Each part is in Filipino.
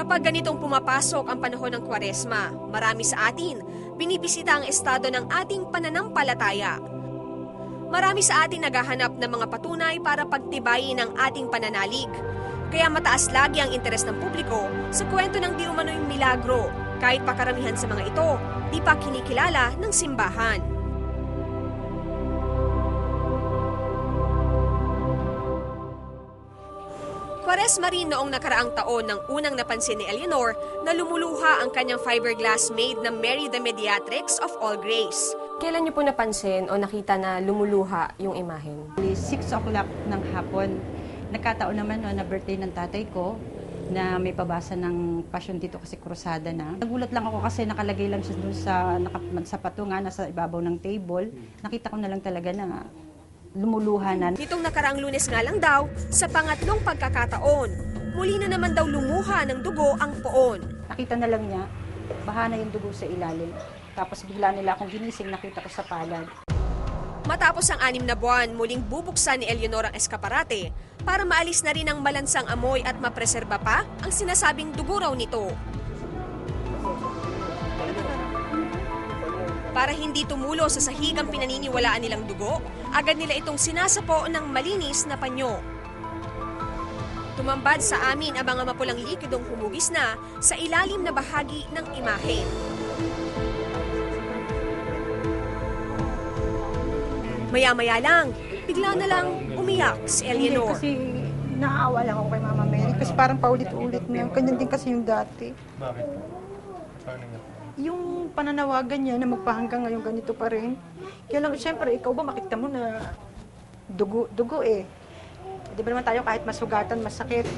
Kapag ganitong pumapasok ang panahon ng kwaresma, marami sa atin binibisita ang estado ng ating pananampalataya. Marami sa atin naghahanap ng mga patunay para pagtibayin ang ating pananalig. Kaya mataas lagi ang interes ng publiko sa kwento ng di umano'y milagro, kahit pakaramihan sa mga ito, di pa kinikilala ng simbahan. Kwaresma rin noong nakaraang taon nang unang napansin ni Eleanor na lumuluha ang kanyang fiberglass made na Mary the Mediatrix of All Grace. Kailan niyo po napansin o nakita na lumuluha yung imahen? 6 o'clock ng hapon, nagkataon naman no, na birthday ng tatay ko na may pabasa ng passion dito kasi krusada na. Nagulat lang ako kasi nakalagay lang siya dun sa, naka, sa patungan, nasa ibabaw ng table. Nakita ko na lang talaga na lumuluha na. Nitong nakaraang lunes nga lang daw, sa pangatlong pagkakataon, muli na naman daw lumuha ng dugo ang poon. Nakita na lang niya, baha na yung dugo sa ilalim. Tapos bigla nila akong ginising, nakita ko sa palad. Matapos ang anim na buwan, muling bubuksan ni Eleanor ang eskaparate para maalis na rin ang malansang amoy at mapreserba pa ang sinasabing dugo raw nito. Para hindi tumulo sa sahig ang pinaniniwalaan nilang dugo, agad nila itong sinasapo ng malinis na panyo. Tumambad sa amin ang mga mapulang likidong humugis na sa ilalim na bahagi ng imahe. Maya-maya lang, bigla na lang umiyak si Eleanor. Hindi, kasi naawa lang ako kay Mama Mary kasi parang paulit-ulit na. Ganyan din kasi yung dati. Bakit? Paano? Yung pananawagan niya na magpahanggang ngayon ganito pa rin. Kaya lang, syempre, ikaw ba makita mo na dugo, dugo eh. Di ba naman tayo kahit masugatan, masakit.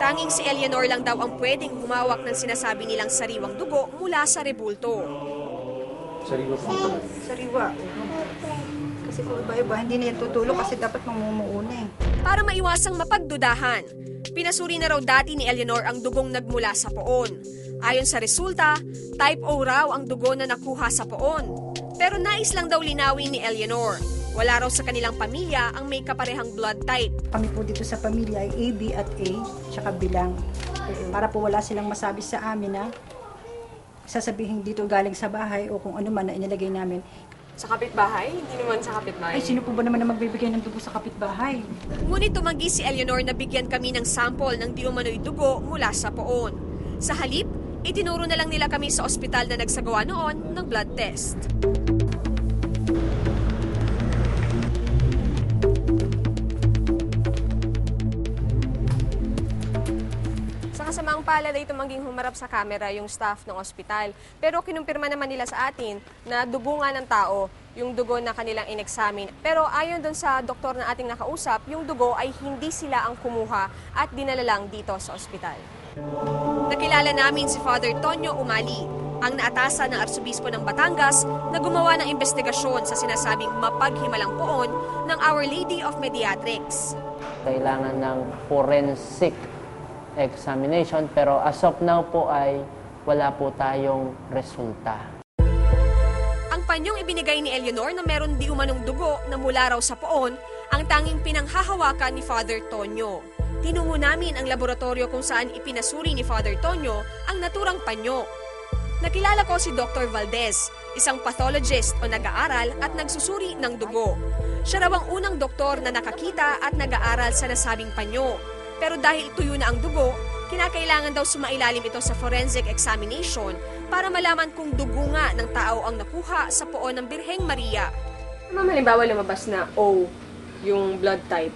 Tanging si Eleanor lang daw ang pwedeng humawak ng sinasabi nilang sariwang dugo mula sa rebulto. Sariwa po. Sariwa. Kasi kung iba-iba, hindi na yan tutulog kasi dapat mamumuuna eh. Para maiwasang mapagdudahan, pinasuri na raw dati ni Eleanor ang dugong nagmula sa poon. Ayon sa resulta, type O raw ang dugo na nakuha sa poon. Pero nais lang daw linawin ni Eleanor. Wala raw sa kanilang pamilya ang may kaparehang blood type. Kami po dito sa pamilya ay AB at A, tsaka bilang. Para po wala silang masabi sa amin na sasabihin dito galing sa bahay o kung ano man na inilagay namin. Sa kapitbahay? Hindi naman sa kapitbahay. Ay, sino po ba naman na magbibigay ng dugo sa kapitbahay? Ngunit tumanggi si Eleanor na bigyan kami ng sample ng di umano'y dugo mula sa poon. Sa halip, itinuro na lang nila kami sa ospital na nagsagawa noon ng blood test. Kasamaang palad ay tumangging humarap sa camera yung staff ng ospital. Pero kinumpirma naman nila sa atin na dugo nga ng tao yung dugo na kanilang inexamine. Pero ayon dun sa doktor na ating nakausap, yung dugo ay hindi sila ang kumuha at dinala lang dito sa ospital. Nakilala namin si Father Tonyo Umali, ang naatasan ng Arsobispo ng Batangas na gumawa ng investigasyon sa sinasabing mapaghimalang poon ng Our Lady of Mediatrix. kailangan ng forensic examination pero as of now po ay wala po tayong resulta. Ang panyong ibinigay ni Eleanor na meron di umanong dugo na mula raw sa poon, ang tanging pinanghahawakan ni Father Tonyo. Tinungo namin ang laboratorio kung saan ipinasuri ni Father Tonyo ang naturang panyo. Nakilala ko si Dr. Valdez, isang pathologist o nag-aaral at nagsusuri ng dugo. Siya raw ang unang doktor na nakakita at nag-aaral sa nasabing panyo. Pero dahil tuyo na ang dugo, kinakailangan daw sumailalim ito sa forensic examination para malaman kung dugo nga ng tao ang nakuha sa poon ng Birheng Maria. Ma'am, halimbawa lumabas na O yung blood type.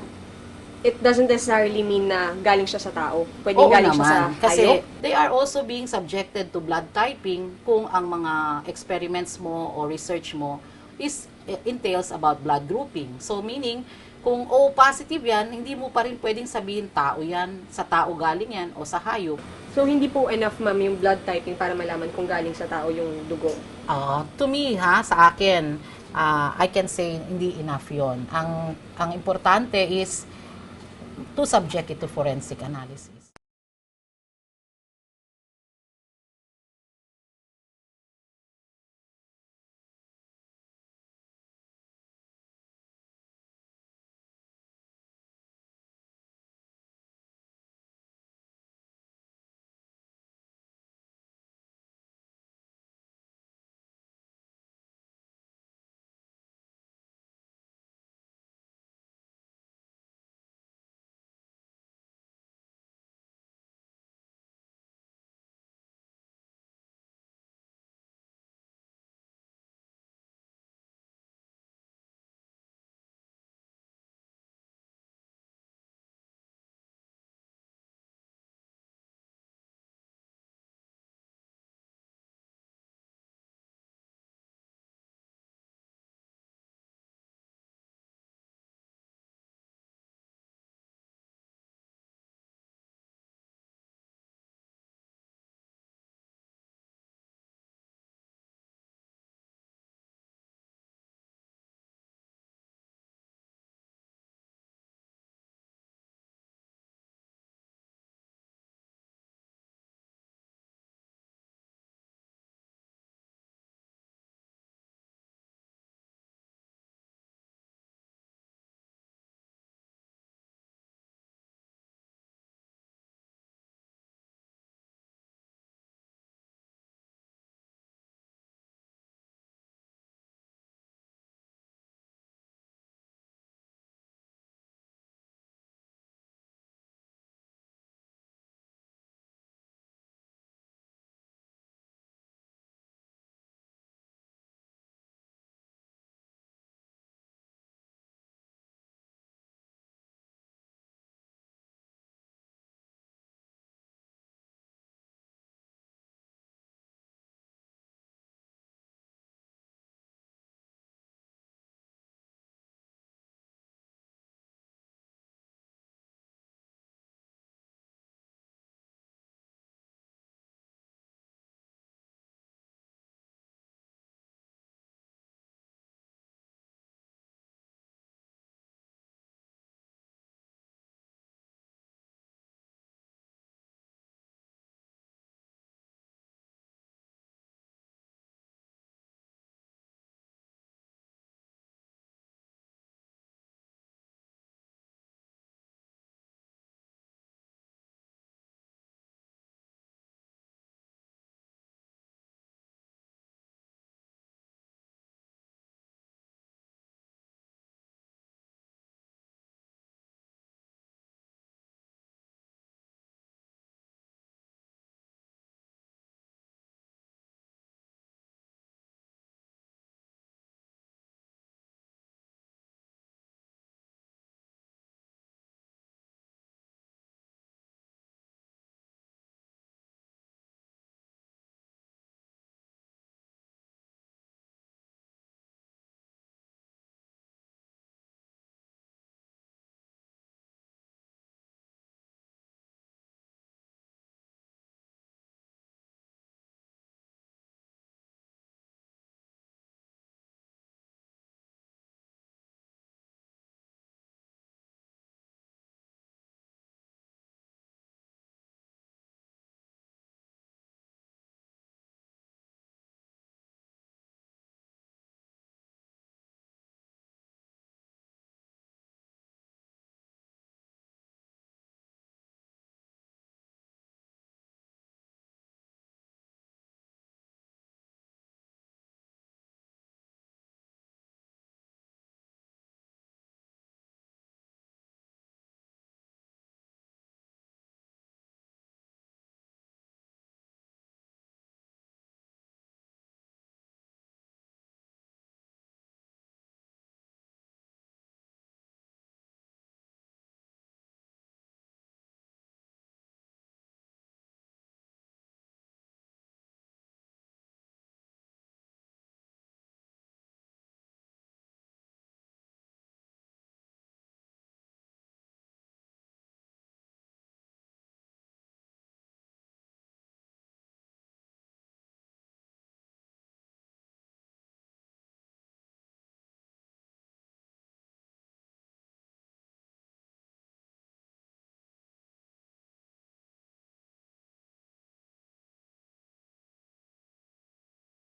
It doesn't necessarily mean na galing siya sa tao. Pwedeng Oo galing siya sa naman. Kasi hayop. they are also being subjected to blood typing kung ang mga experiments mo o research mo is eh, entails about blood grouping. So meaning, kung O positive yan, hindi mo pa rin pwedeng sabihin tao yan, sa tao galing yan o sa hayop. So, hindi po enough, ma'am, yung blood typing para malaman kung galing sa tao yung dugo. Ah, to me ha, sa akin, ah, I can say hindi enough yon. Ang ang importante is to subject it to forensic analysis.